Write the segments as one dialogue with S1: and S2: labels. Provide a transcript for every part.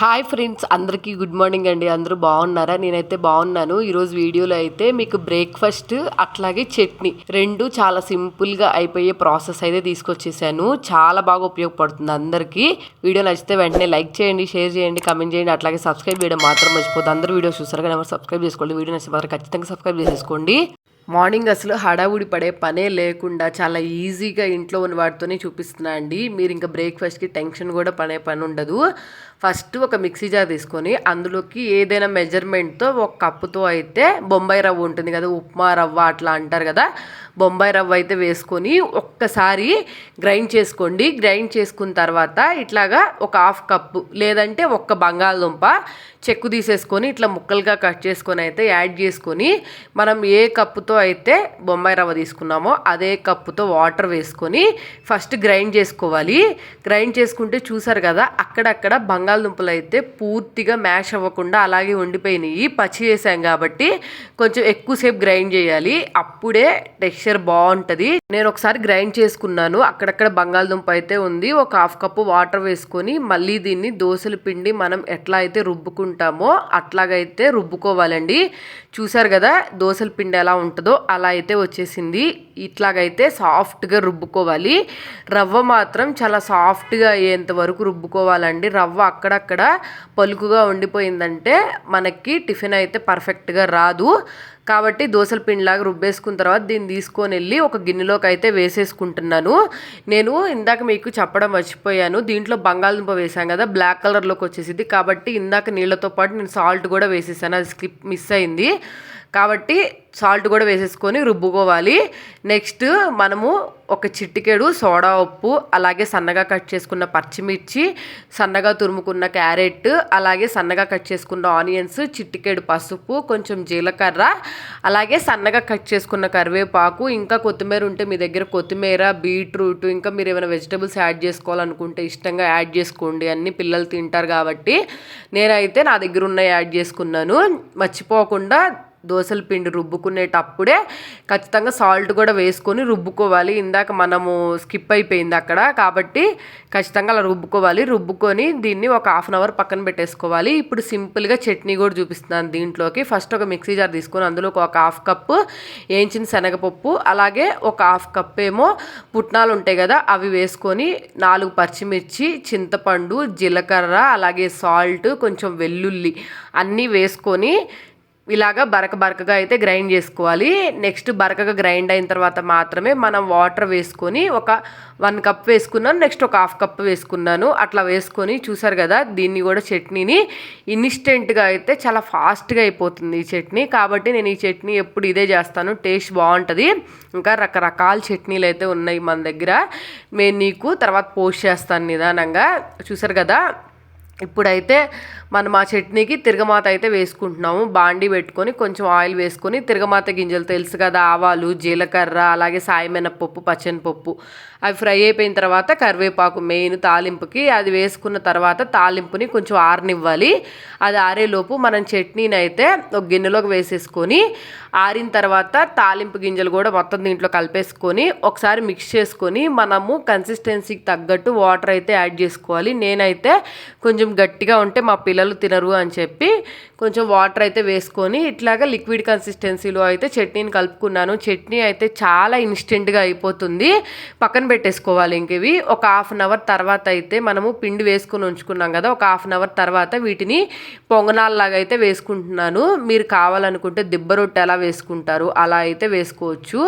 S1: Hi friends అందరికీ good morning అండి. అందరూ బాగున్నారా? నేనైతే బాగున్నాను. ఈరోజు వీడియోలో అయితే మీకు బ్రేక్ఫాస్ట్ అట్లాగే చట్నీ రెండు చాలా సింపుల్గా అయిపోయే ప్రాసెస్ అయితే తీసుకొచ్చేసాను. చాలా బాగా ఉపయోగపడుతుంది అందరికీ. వీడియో నచ్చితే వెంటనే లైక్ చేయండి షేర్ చేయండి కమెంట్ చేయండి. అట్లాగే సబ్స్క్రైబ్ చేయడం మాత్రం మర్చిపోతుంది అందరూ వీడియో చూస్తారు కానీ ఎవరు సబ్స్క్రైబ్ చేసుకోండి? వీడియో నచ్చితే మాత్రం ఖచ్చితంగా సబ్స్క్రైబ్ చేసేసుకోండి. మార్నింగ్ అసలు హడావుడి పడే పనే లేకుండా చాలా ఈజీగా ఇంట్లో ఉన్న వాటితోనే చూపిస్తున్నా అండి. మీరు ఇంకా బ్రేక్ఫాస్ట్కి టెన్షన్ కూడా పడే పని ఉండదు. ఫస్ట్ ఒక మిక్సీ జార్ తీసుకొని అందులోకి ఏదైనా మెజర్మెంట్తో ఒక కప్పుతో అయితే బొంబాయి రవ్వ ఉంటుంది కదా ఉప్మా రవ్వ అట్లా అంటారు కదా బొంబాయి రవ్వ అయితే వేసుకొని ఒక్కసారి గ్రైండ్ చేసుకోండి. గ్రైండ్ చేసుకున్న తర్వాత ఇట్లాగా ఒక హాఫ్ కప్పు లేదంటే ఒక్క బంగాళదుంప చెక్కు తీసేసుకొని ఇట్లా ముక్కలుగా కట్ చేసుకొని అయితే యాడ్ చేసుకొని మనం ఏ కప్పుతో అయితే బొంబాయి రవ్వ తీసుకున్నామో అదే కప్పుతో వాటర్ వేసుకొని ఫస్ట్ గ్రైండ్ చేసుకోవాలి. గ్రైండ్ చేసుకుంటే చూసారు కదా అక్కడక్కడ బంగాళ బంగాళదుంపలు అయితే పూర్తిగా మ్యాష్ అవ్వకుండా అలాగే ఉండిపోయినాయి. పచ్చి వేసాం కాబట్టి కొంచెం ఎక్కువసేపు గ్రైండ్ చేయాలి. అప్పుడే టెక్స్చర్ బాగుంటుంది. నేను ఒకసారి గ్రైండ్ చేసుకున్నాను. అక్కడక్కడ బంగాళదుంప అయితే ఉంది. ఒక హాఫ్ కప్పు వాటర్ వేసుకొని మళ్ళీ దీన్ని దోశల పిండి మనం ఎట్లా అయితే రుబ్బుకుంటామో అట్లాగైతే రుబ్బుకోవాలండి. చూసారు కదా దోశల పిండి ఎలా ఉంటుందో? అలా అయితే వచ్చేసింది. ఇట్లాగైతే సాఫ్ట్గా రుబ్బుకోవాలి. రవ్వ మాత్రం చాలా సాఫ్ట్గా అయ్యేంత వరకు రుబ్బుకోవాలండి. రవ్వ అక్కడక్కడ పలుకుగా ఉండిపోయిందంటే మనకి టిఫిన్ అయితే పర్ఫెక్ట్గా రాదు. కాబట్టి దోశల పిండిలాగా రుబ్బేసుకున్న తర్వాత దీన్ని తీసుకొని వెళ్ళి ఒక గిన్నెలోకి అయితే వేసేసుకుంటున్నాను. నేను ఇందాక మీకు చెప్పడం మర్చిపోయాను. దీంట్లో బంగాళదుంప వేసాం కదా బ్లాక్ కలర్లోకి వచ్చేసింది. కాబట్టి ఇందాక నీళ్ళతో పాటు నేను సాల్ట్ కూడా వేసేసాను. అది స్కిప్ మిస్ అయింది. కాబట్టి సాల్ట్ కూడా వేసేసుకొని రుబ్బుకోవాలి. నెక్స్ట్ మనము ఒక చిట్టికెడు సోడా ఉప్పు అలాగే సన్నగా కట్ చేసుకున్న పచ్చిమిర్చి సన్నగా తురుముకున్న క్యారెట్ అలాగే సన్నగా కట్ చేసుకున్న ఆనియన్స్ చిట్టికెడు పసుపు కొంచెం జీలకర్ర అలాగే సన్నగా కట్ చేసుకున్న కరివేపాకు ఇంకా కొత్తిమీర ఉంటే మీ దగ్గర కొత్తిమీర బీట్రూట్ ఇంకా మీరు ఏమైనా వెజిటబుల్స్ యాడ్ చేసుకోవాలనుకుంటే ఇష్టంగా యాడ్ చేసుకోండి. అన్ని పిల్లలు తింటారు కాబట్టి నేనైతే నా దగ్గర ఉన్న యాడ్ చేసుకున్నాను. మర్చిపోకుండా దోశల పిండి రుబ్బుకునేటప్పుడే ఖచ్చితంగా సాల్ట్ కూడా వేసుకొని రుబ్బుకోవాలి. ఇందాక మనము స్కిప్ అయిపోయింది అక్కడ కాబట్టి ఖచ్చితంగా అలా రుబ్బుకోవాలి. రుబ్బుకొని దీన్ని ఒక హాఫ్ అన్ అవర్ పక్కన పెట్టేసుకోవాలి. ఇప్పుడు సింపుల్గా చట్నీ కూడా చూపిస్తున్నాను దీంట్లోకి. ఫస్ట్ ఒక మిక్సీ జార్ తీసుకొని అందులో ఒక హాఫ్ కప్పు వేయించిన శనగపప్పు అలాగే ఒక హాఫ్ కప్ ఏమో పుట్నాలు ఉంటాయి కదా అవి వేసుకొని నాలుగు పచ్చిమిర్చి చింతపండు జీలకర్ర అలాగే సాల్ట్ కొంచెం వెల్లుల్లి అన్నీ వేసుకొని ఇలాగా బరక బరకగా అయితే గ్రైండ్ చేసుకోవాలి. నెక్స్ట్ బరకగా గ్రైండ్ అయిన తర్వాత మాత్రమే మనం వాటర్ వేసుకొని ఒక వన్ కప్ వేసుకున్నాను నెక్స్ట్ ఒక హాఫ్ కప్ వేసుకున్నాను. అట్లా వేసుకొని చూసారు కదా దీన్ని కూడా చట్నీని ఇన్స్టెంట్గా అయితే చాలా ఫాస్ట్గా అయిపోతుంది ఈ చట్నీ. కాబట్టి నేను ఈ చట్నీ ఎప్పుడు ఇదే చేస్తాను. టేస్ట్ బాగుంటుంది. ఇంకా రకరకాల చట్నీలు అయితే ఉన్నాయి మన దగ్గర. నేను నీకు తర్వాత పోస్ట్ చేస్తాను నిదానంగా. చూసారు కదా ఇప్పుడైతే మనం ఆ చట్నీకి తిరగమాత అయితే వేసుకుంటున్నాము. బాండి పెట్టుకొని కొంచెం ఆయిల్ వేసుకొని తిరగమాత గింజలు తెలుసు కదా ఆవాలు జీలకర్ర అలాగే సాయమినపప్పు పచ్చనిపప్పు. అవి ఫ్రై అయిపోయిన తర్వాత కరివేపాకు మెయిన్ తాలింపుకి అది వేసుకున్న తర్వాత తాలింపుని కొంచెం ఆరనివ్వాలి. అది ఆరేలోపు మనం చట్నీని అయితే ఒక గిన్నెలోకి వేసేసుకొని ఆరిన తర్వాత తాలింపు గింజలు కూడా మొత్తం దీంట్లో కలిపేసుకొని ఒకసారి మిక్స్ చేసుకొని మనము కన్సిస్టెన్సీకి తగ్గట్టు వాటర్ అయితే యాడ్ చేసుకోవాలి. నేనైతే కొంచెం గట్టిగా ఉంటే మా పిల్లలు తినరు అని చెప్పి కొంచెం వాటర్ అయితే వేసుకొని ఇట్లాగా లిక్విడ్ కన్సిస్టెన్సీలో అయితే చట్నీని కలుపుకున్నాను. చట్నీ అయితే చాలా ఇన్స్టెంట్గా అయిపోతుంది. పక్కన పెట్టేసుకోవాలి ఇంక ఇవి. ఒక హాఫ్ అన్ అవర్ తర్వాత అయితే మనము పిండి వేసుకొని ఉంచుకున్నాం కదా ఒక హాఫ్ అన్ అవర్ తర్వాత వీటిని పొంగనాల్లాగా అయితే వేసుకుంటున్నాను. మీరు కావాలనుకుంటే దిబ్బ రొట్టె ఎలా వేసుకుంటారు. అలా అయితే వేసుకోవచ్చు.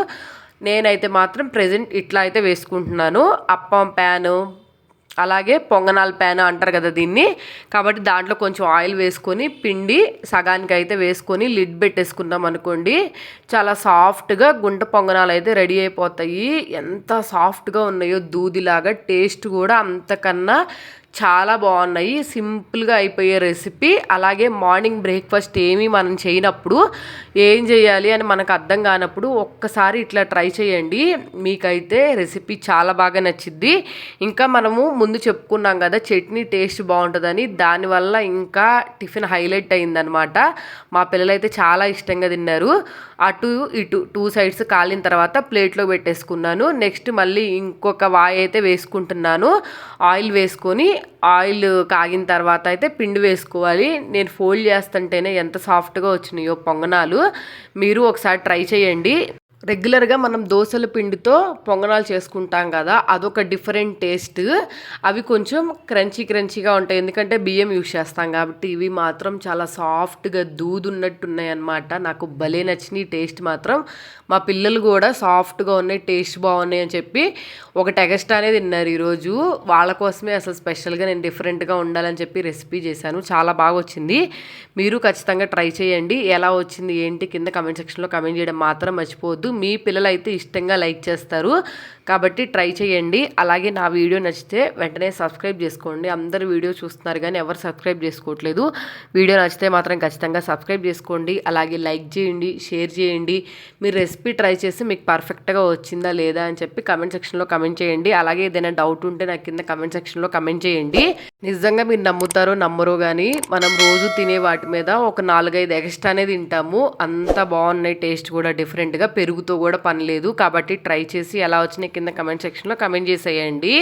S1: నేనైతే మాత్రం ప్రజెంట్ ఇట్లా అయితే వేసుకుంటున్నాను. అప్పం ప్యాను అలాగే పొంగనాల ప్యాన్ అంటారు కదా దీన్ని. కాబట్టి దాంట్లో కొంచెం ఆయిల్ వేసుకొని పిండి సగానికి అయితే వేసుకొని లిడ్ పెట్టేసుకుందాం అనుకోండి. చాలా సాఫ్ట్గా గుంట పొంగనాలు అయితే రెడీ అయిపోతాయి. ఎంత సాఫ్ట్గా ఉన్నాయో దూదిలాగా టేస్ట్ కూడా అంతకన్నా చాలా బాగున్నాయి. సింపుల్గా అయిపోయే రెసిపీ. అలాగే మార్నింగ్ బ్రేక్ఫాస్ట్ ఏమీ మనం చేయనప్పుడు ఏం చేయాలి అని మనకు అర్థం కానప్పుడు ఒక్కసారి ఇట్లా ట్రై చేయండి. మీకైతే రెసిపీ చాలా బాగా నచ్చిద్ది. ఇంకా మనము ముందు చెప్పుకున్నాం కదా చట్నీ టేస్ట్ బాగుంటుందని. దానివల్ల ఇంకా టిఫిన్ హైలైట్ అయిందనమాట మా పిల్లలైతే చాలా ఇష్టంగా తిన్నారు. అటు ఇటు టూ సైడ్స్ కాలిన తర్వాత ప్లేట్లో పెట్టేసుకున్నాను. నెక్స్ట్ మళ్ళీ ఇంకొక వాయి అయితే వేసుకుంటున్నాను. ఆయిల్ వేసుకొని ఆయిల్ కాగిన తర్వాత అయితే పిండి వేసుకోవాలి. నేను ఫోల్డ్ చేస్తుంటేనే ఎంత సాఫ్ట్గా వచ్చినాయో పొంగనాలు. మీరు ఒకసారి ట్రై చేయండి. రెగ్యులర్గా మనం దోశల పిండితో పొంగనాలు చేసుకుంటాం కదా అదొక డిఫరెంట్ టేస్ట్. అవి కొంచెం క్రంచీ క్రంచీగా ఉంటాయి. ఎందుకంటే బియ్యం యూజ్ చేస్తాం కాబట్టి ఇవి మాత్రం చాలా సాఫ్ట్గా దూదున్నట్టు ఉన్నాయి అన్నమాట నాకు భలే నచ్చినాయి టేస్ట్ మాత్రం. మా పిల్లలు కూడా సాఫ్ట్గా ఉన్నాయి టేస్ట్ బాగున్నాయి అని చెప్పి ఒకటి అనేది తిన్నారు ఈరోజు. వాళ్ళ కోసమే అసలు స్పెషల్గా నేను డిఫరెంట్గా ఉండాలని చెప్పి రెసిపీ చేశాను. చాలా బాగా వచ్చింది. మీరు ఖచ్చితంగా ట్రై చేయండి. ఎలా వచ్చింది ఏంటి కింద కమెంట్ సెక్షన్లో కమెంట్ చేయడం మాత్రం మర్చిపోవద్దు. మీ పిల్లలు అయితే ఇష్టంగా లైక్ చేస్తారు. కాబట్టి ట్రై చేయండి. అలాగే నా వీడియో నచ్చితే వెంటనే సబ్స్క్రైబ్ చేసుకోండి. అందరు వీడియో చూస్తున్నారు కానీ ఎవరు సబ్స్క్రైబ్ చేసుకోవట్లేదు. వీడియో నచ్చితే మాత్రం ఖచ్చితంగా సబ్స్క్రైబ్ చేసుకోండి. అలాగే లైక్ చేయండి షేర్ చేయండి. మీరు రెసిపీ ట్రై చేసి మీకు పర్ఫెక్ట్గా వచ్చిందా లేదా అని చెప్పి కమెంట్ సెక్షన్లో కమెంట్ చేయండి. అలాగే ఏదైనా డౌట్ ఉంటే నాకు కింద కమెంట్ సెక్షన్లో కమెంట్ చేయండి. నిజంగా మీరు నమ్ముతారో నమ్మరో కానీ మనం రోజు తినే వాటి మీద ఒక నాలుగైదు ఎక్స్ట్రానే తింటాము. అంత బాగున్నాయి టేస్ట్ కూడా డిఫరెంట్గా పెరుగు పెరుగుతో కూడా పని లేదు. కాబట్టి ట్రై చేసి ఎలా వచ్చినాయి కింద కమెంట్ సెక్షన్లో కమెంట్ చేసేయండి.